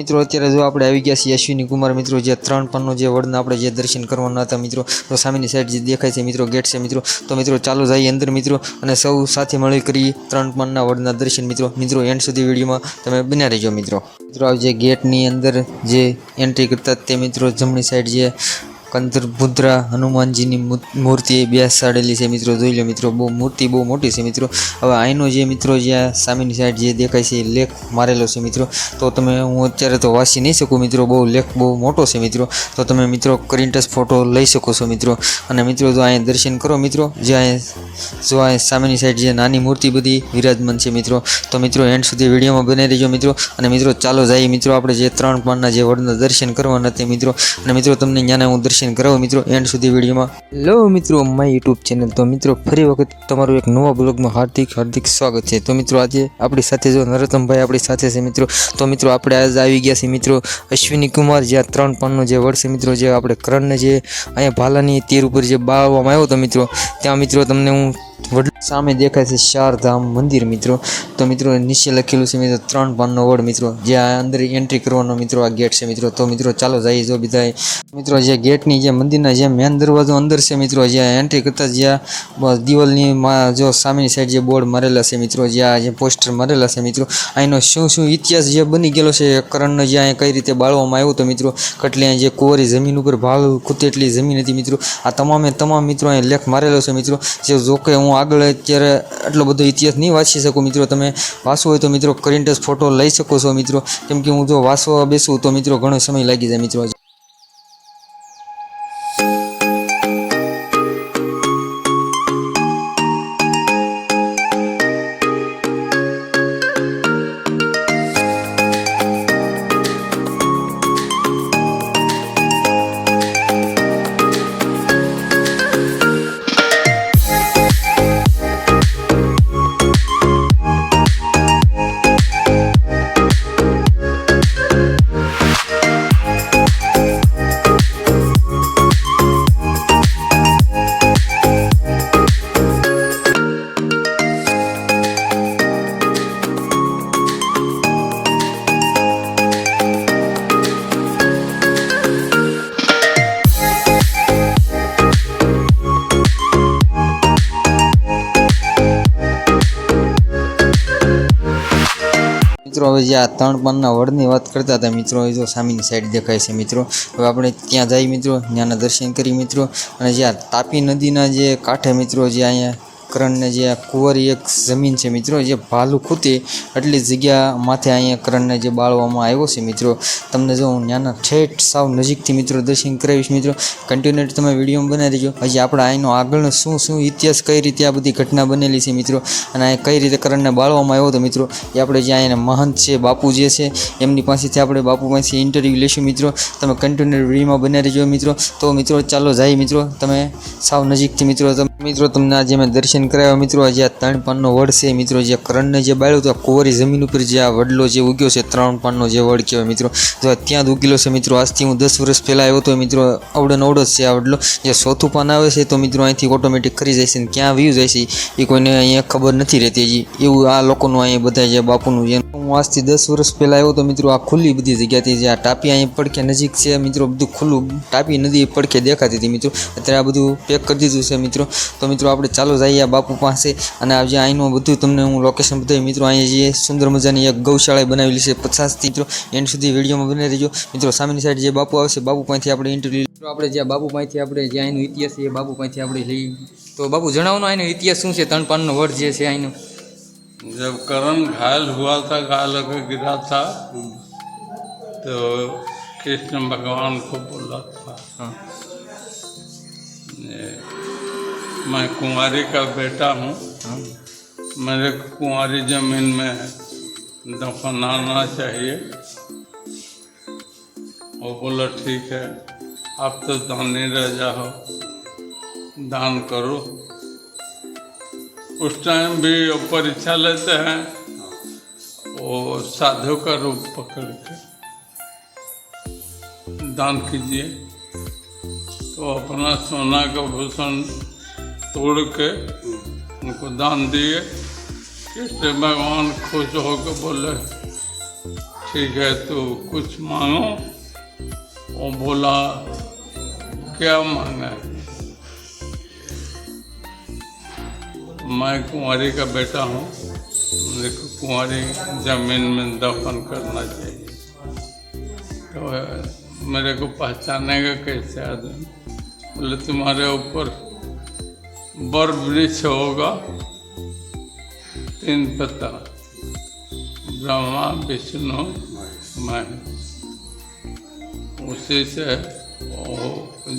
મિત્રો, અત્યારે જો આપણે આવી ગયા છીએ અશ્વિની કુમાર, મિત્રો, જે ત્રણ પાનનો જે વડના આપણે જે દર્શન કરવાના હતા, મિત્રો, તો સામેની સાઈડ જે દેખાય છે, મિત્રો ગેટ છે, મિત્રો, તો મિત્રો, ચાલો જઈએ અંદર, મિત્રો, અને સૌ સાથે મળી કરી ત્રણ પાનના વડના દર્શન, મિત્રો. મિત્રો એન્ડ સુધી વિડીયોમાં તમે બન્યા રહેજો, મિત્રો. મિત્રો, આ જે ગેટની અંદર જે એન્ટ્રી કરતા તે મિત્રો જમણી સાઈડ જે કંદર ભુદ્રા હનુમાનજીની મૂર્તિ એ બેસાડેલી છે મિત્રો, જોઈ લો મિત્રો, બહુ મૂર્તિ, બહુ મોટી છે મિત્રો. હવે અહીંનો જે મિત્રો જ્યાં સામેની સાઈડ જે દેખાય છે એ લેખ મારેલો છે મિત્રો. તો તમે, હું અત્યારે તો વાંચી નહીં શકું મિત્રો, બહુ લેખ બહુ મોટો છે મિત્રો. તો તમે મિત્રો કરીન્ટસ ફોટો લઈ શકો છો મિત્રો. અને મિત્રો જો અહીંયા દર્શન કરો મિત્રો, જે અહીંયા જો અહીંયા સામેની સાઈડ જે નાની મૂર્તિ બધી વિરાજમાન છે મિત્રો. તો મિત્રો એન્ડ સુધી વિડીયોમાં બને રહેજો મિત્રો. અને મિત્રો ચાલો જઈએ મિત્રો, આપણે જે ત્રણ પાનના જે વડના દર્શન કરવાના તે મિત્રો. અને મિત્રો તમને ત્યાંના હું દર્શન કરાવું મિત્રો એન્ડ સુધી વિડીયોમાં. લો મિત્રો, માય યુટ્યુબ ચેનલ. તો મિત્રો, ફરી વખત તમારું એક નવા બ્લોગમાં હાર્દિક હાર્દિક સ્વાગત છે. તો મિત્રો, આજે આપણી સાથે જો નરોત્તમભાઈ આપણી સાથે છે મિત્રો, તો મિત્રો, આપણે આજે આવી ગયા છીએ મિત્રો અશ્વિની કુમાર જ્યાં ત્રણ પાનનો જે વર્ષ મિત્રો, જે આપણે કરણને જે અહીંયા ભાલાની તીર ઉપર જે બાળવામાં આવ્યો હતો મિત્રો, ત્યાં મિત્રો તમને હું સામે દેખાય છે ચારધામ મંદિર મિત્રો તો મિત્રો નીચે લખેલું છે મિત્રો ત્રણ પાનનો વડ મિત્રો જે આ અંદર એન્ટ્રી કરવાનો મિત્રો આ ગેટ છે મિત્રો તો મિત્રો ચાલો જઈએ જો બધા મિત્રો જે ગેટની જે મંદિરના જે મેન દરવાજો અંદર છે મિત્રો જ્યાં એન્ટ્રી કરતા જ્યાં બ- દિવાલની માં જો સામેની સાઈડ જે બોર્ડ મારેલા છે મિત્રો જ્યાં જે પોસ્ટર મારેલા છે મિત્રો અહીંનો શું શું ઇતિહાસ જે બની ગયેલો છે કરણનો જે અહીંયા કઈ રીતે બાળવામાં આવ્યો તો મિત્રો કેટલી અહીંયા જે કુંવરી જમીન ઉપર ભાલ કૂતે એટલી જમીન હતી મિત્રો આ તમામે તમામ મિત્રો અહીં લેખ મારેલો છે મિત્રો જે જો કે હું આગળ અત્યારે આટલો બધો ઇતિહાસ નહીં વાંચી શકું મિત્રો. તમે વાંચવો હોય તો મિત્રો કરીન્ટસ ફોટો લઈ શકો છો મિત્રો. કેમ કે હું જો વાંચવા બેસું તો મિત્રો ઘણો સમય લાગી જાય મિત્રો. મિત્રો, હવે જે આ ત્રણ પાનના વડની વાત કરતા હતા, મિત્રો, એ જો સામેની સાઈડ દેખાય છે, મિત્રો. હવે આપણે ત્યાં જઈ મિત્રો, ત્યાંના દર્શન કરી મિત્રો. અને જે આ તાપી નદીના જે કાંઠે, મિત્રો, જે અહીંયા કરણને જે આ કુંવરી એક જમીન છે મિત્રો, જે ભાલું ખૂતી એટલી જગ્યા માથે અહીંયા કરણને જે બાળવામાં આવ્યો છે મિત્રો. તમને જો હું નાના ઠેઠ સાવ નજીકથી મિત્રો દર્શન કરાવીશ મિત્રો કન્ટિન્યુ તમે વિડીયોમાં બનાવી દેજો. હજી આપણે અહીંનો આગળનો શું શું ઇતિહાસ, કઈ રીતે આ બધી ઘટના બનેલી છે મિત્રો, અને આ કઈ રીતે કરણને બાળવામાં આવ્યો હતો મિત્રો. એ આપણે જે અહીંના મહંત છે, બાપુ જે છે, એમની પાસેથી આપણે બાપુ પાસે ઇન્ટરવ્યૂ લેશું મિત્રો. તમે કન્ટિન્યુ વિડીયોમાં બનાવી દેજો મિત્રો. તો મિત્રો ચાલો જાય મિત્રો, તમે સાવ નજીકથી મિત્રો, તમે મિત્રો, તમને આજે મેં દર્શન કરાવ્યા. મિત્રો, આજે આ ત્રણ પાનનો વડ છે. મિત્રો, જે કરણને જે બાળ્યો તો આ કુંવરી જમીન ઉપર જે આ વડલો જે ઉગ્યો છે, ત્રણ પાનનો જે વડ કહેવાય, મિત્રો. તો ત્યાં જ ઉગેલો છે, મિત્રો. આજથી હું દસ વર્ષ પહેલાં આવ્યો તો મિત્રો. અવડો ને અવડો છે આ વડલો. જે ચોથું પાન આવે છે, તો મિત્રો, અહીંથી ઓટોમેટિક ખરી જાય છે ને ક્યાં વ્યૂ જાય છે, એ કોઈને અહીંયા ખબર નથી રહેતી હજી. એવું આ લોકોનું અહીંયા બધા જે બાપુનું જે હું આજથી દસ વર્ષ પહેલાં આવ્યો તો મિત્રો, આ ખુલ્લી બધી જગ્યાથી જે આ ટાપી અહીંયા પડખે નજીક છે, મિત્રો, બધું ખુલ્લું ટાપી નદી પડખે દેખાતી હતી, મિત્રો. અત્યારે આ બધું પેક કરી દીધું છે, મિત્રો. તો મિત્રો આપણે ચાલો જઈએ આ બાપુ પાસે અને આ જે અહીંનું બધું તમને હું લોકેશન બતાવી મિત્રો અહીંયા જે સુંદર મજાની એક ગૌશાળા બનાવેલી છે પચાસથી મિત્રો એન્ડ સુધી વિડીયોમાં બને રહેજો મિત્રો સામેની સાઈડ જે બાપુ આવશે બાપુ પાસેથી આપણે ઇન્ટરવ્યુ મિત્રો આપણે જ્યાં બાપુ પાસેથી આપણે જે અહીંનો ઇતિહાસ છે એ બાપુ પાસેથી આપણે લઈ તો બાપુ જણાવવાનો અહીંનો ઇતિહાસ શું છે ત્રણ પાનનો વડ જે છે અહીંનો जब करण घायल हुआ था गाल होकर गिरा था तो कृष्ण भगवान को बोला था હા मैं कुंवारी का बेटा हूँ। मेरे कुंवारी ज़मीन में दफनाना चाहिए। वो बोला, ठीक है, आप तो दानी राजा हो, दान करो। उस टाइम भी परीक्षा लेते हैं, वो साधु का रूप पकड़ के दान कीजिए। तो अपना सोना का भूषण तोड़ के उनको दान दिए। कृष्ण भगवान खुश होकर बोले, ठीक है तो कुछ मांगो। वो बोला, क्या मांगा मैं कुंवारी का बेटा हूँ। मुझे कुंवारी ज़मीन में दफन करना चाहिए। तो मेरे को पहचानेगा कैसे आदमी? बोले, तुम्हारे ऊपर बर वृक्ष होगा। तीन पत्ता। ब्रह्मा, विष्णु मैं उसी से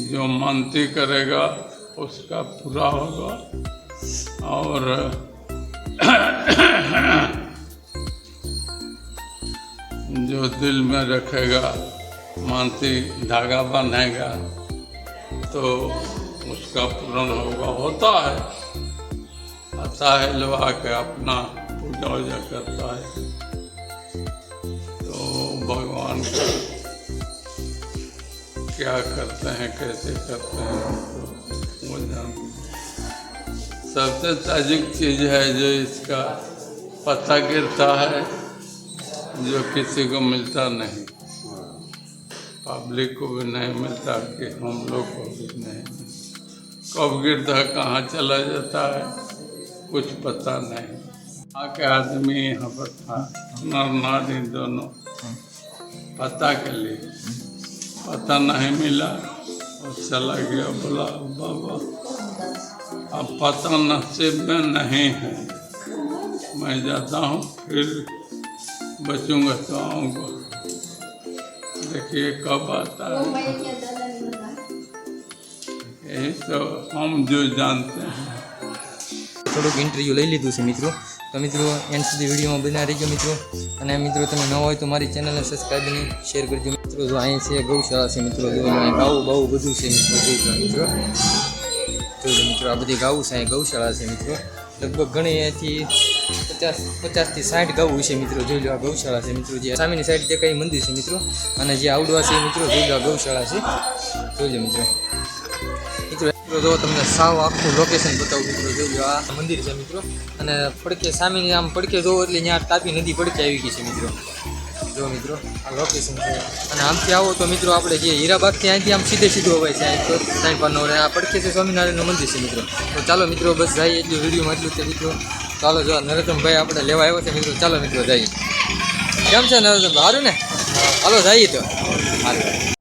जो मानती करेगा, उसका पूरा होगा। और जो दिल में रखेगा, मानती धागा बंधेगा तो उसका पूर्ण होगा, होता है। आता है लोग आके अपना पूजा वूजा करता है। तो भगवान का क्या करते हैं, कैसे करते हैं तो वो जानते सबसे ताजुक चीज़ है जो इसका पता गिरता है, जो किसी को मिलता नहीं। पब्लिक को भी नहीं मिलता, कि हम लोग को भी नहीं। कब गिरता, कहाँ चला जाता है, कुछ पता नहीं। आके आदमी यहाँ पर था नर नारी दोनों। पता के लिए। पता नहीं मिला, और चला गया, बोला, बाबा, अब पता नसीब में नहीं है। मैं जाता हूँ, फिर बचूँगा तो आऊँगा। देखिए कब आता है। यही तो हम जो जानते हैं થોડુંક ઇન્ટરવ્યૂ લઈ લીધું છે મિત્રો તો મિત્રો એન્ડ સુધી વિડીયોમાં બના રહીજો મિત્રો અને મિત્રો તમે ન હોય તો મારી ચેનલને સબસ્ક્રાઈબ અને શેર કરજો મિત્રો જો અહીં છે ગૌશાળા છે મિત્રો જો અહીં ગાવું બાવું બધું છે મિત્રો જોઈ લો મિત્રો જોઈ લો મિત્રો આ બધી ગાવું છે અહીં ગૌશાળા છે મિત્રો લગભગ ઘણી અહીંથી પચાસ પચાસથી સાઠ ગાવું છે મિત્રો જોઈ લો આ ગૌશાળા છે મિત્રો જે સામેની સાઈડ જે કંઈ મંદિર છે મિત્રો અને જે આવડવા છે મિત્રો જોઈ લો આ ગૌશાળા છે જોઈ લો મિત્રો મિત્રો મિત્રો જો તમને સાવ આખું લોકેશન બતાવું મિત્રો લો આ મંદિર છે મિત્રો. અને પડકે સામેની આમ પડકે જોવો એટલે ત્યાં તાપી નદી પડકે આવી ગઈ છે મિત્રો. જો મિત્રો, આ લોકેશન છે. અને આમથી આવો તો મિત્રો, આપણે જે હીરાબાગથી અહીંથી આમ સીધે સીધું હોય છે અહીં તો. સાઈન પારનો આ પડકે છે સ્વામિનારાયણનું મંદિર છે મિત્રો. તો ચાલો મિત્રો, બસ જઈએ એટલું વિડીયોમાં એટલું છે મિત્રો. ચાલો, જો નરોત્તમભાઈ આપણે લેવા આવ્યો છે મિત્રો, ચાલો મિત્રો જઈએ. કેમ છે નરોત્તમભાઈ? સારું ને? હાલો, જઈએ તો. સારું